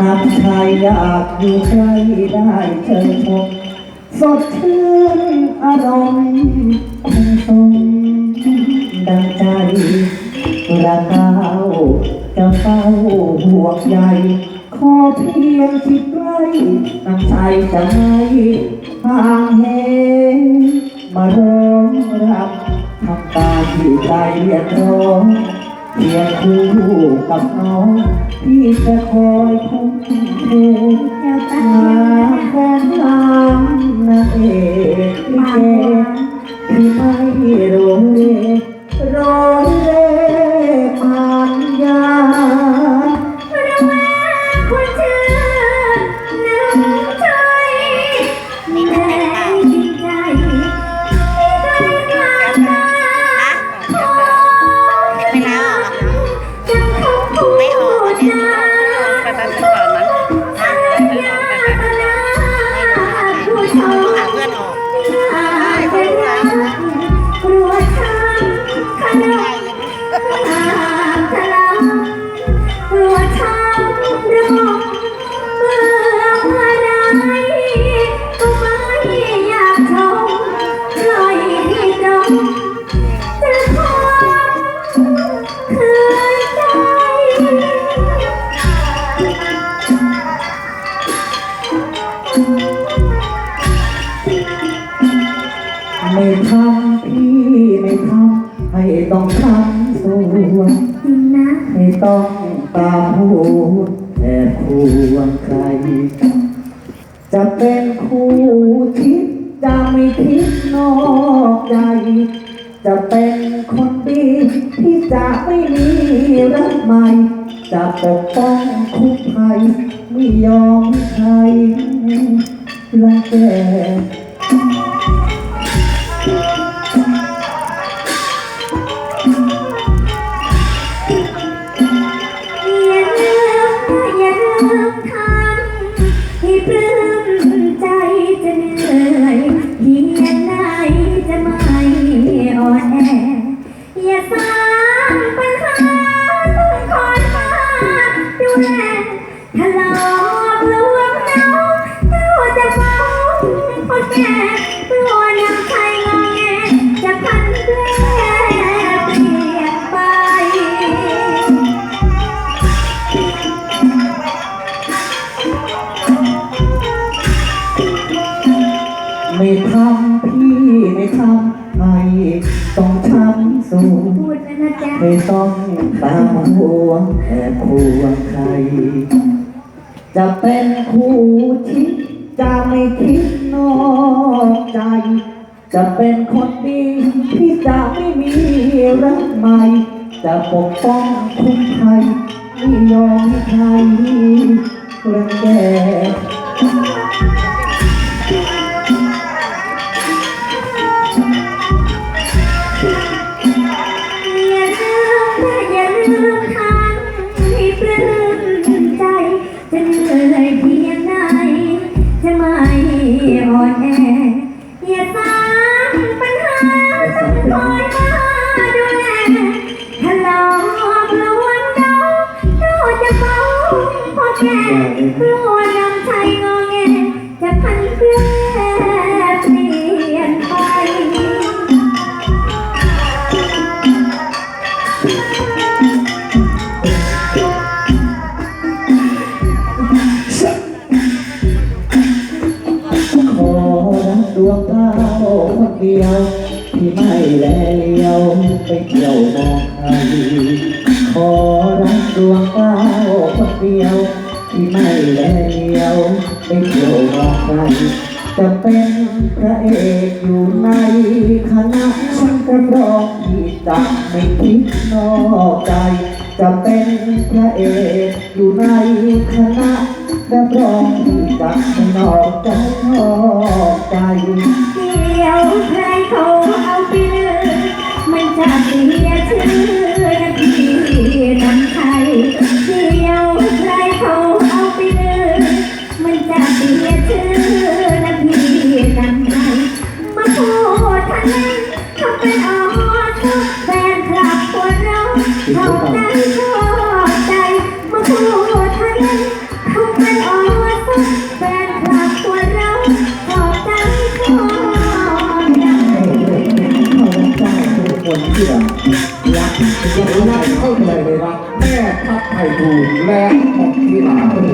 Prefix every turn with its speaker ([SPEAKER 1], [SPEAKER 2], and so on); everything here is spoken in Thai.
[SPEAKER 1] น้ำชายอยากอยู่ใกล้ได้เชิญชมสดชื่นอารมณ์คงทรงดังใจระเก้าจะเฝ้าห่วงใยขอเพียงที่ใกล้น้ำใจจะไม่ห่างเหงมาร้องรับทำตาที่ใจเรียกร้อง เพียงคู่กับน้องที่จะคอยคุ้มเท
[SPEAKER 2] เจ้าตา
[SPEAKER 1] หาแฟน ไม่
[SPEAKER 2] ทำ
[SPEAKER 1] พี่ไม่ทำให้ต้องทำส่วน
[SPEAKER 2] จริงนะ
[SPEAKER 1] ไม่ต้องตามหูแอบควงใคร จะเป็นคู่คิดจะไม่คิดนอกใจ จะเป็นคนดีที่จะไม่มีรักใหม่ จะปกป้องคุ้มภัยไม่ยอมใครรังแก
[SPEAKER 2] ไม่
[SPEAKER 1] ทำพี่ไม่ทำให้ต้องช้ำสูง
[SPEAKER 2] พูดแล้วนะจ๊ะ
[SPEAKER 1] ไม่ต้องตามห่วงแอบควงใคร จะเป็นคู่ชิดจะไม่คิดนอกใจ จะเป็นคนดีที่จะไม่มีรักใหม่ จะปกป้องคุ้มภัยไม่ยอมให้ใครรังแก
[SPEAKER 2] อย่าสร้างปัญหาต้องคอยมาดูแลถ้าหลอกลวงน้องก็จะฟ้องพ่อแก่กลัวนำใจงอแงจะพันเปลี่ยนไป
[SPEAKER 1] ที่ไม่แลเลี้ยวไปเที่ยวมองใครขอรักดวงดาวคนเดียว ที่ไม่แลเลี้ยวไปเที่ยวมองใครจะเป็นพระเอกอยู่ในคณะฉันก็ร้องที่จะไม่คิดนอกใจ จะเป็นพระเอกอยู่ในคณะและรองที่ จะไม่นอกใจนอกใจ
[SPEAKER 2] เดี๋ยวใครเขาเอาไปเลยมันจะเสียชื่อนาทีนำไทยเดี๋ยวใครเขาเอาไปเลยมันจะเสียชื่อนาทีนำไทยมาพูดทะเลทำเป็นอ๋อทุกแฟนคลับตัวเราชอบใจ
[SPEAKER 3] กคนที่รักรักยังรักเข้าใจเลยรักแม่ทัพไทยทูและของที่รัก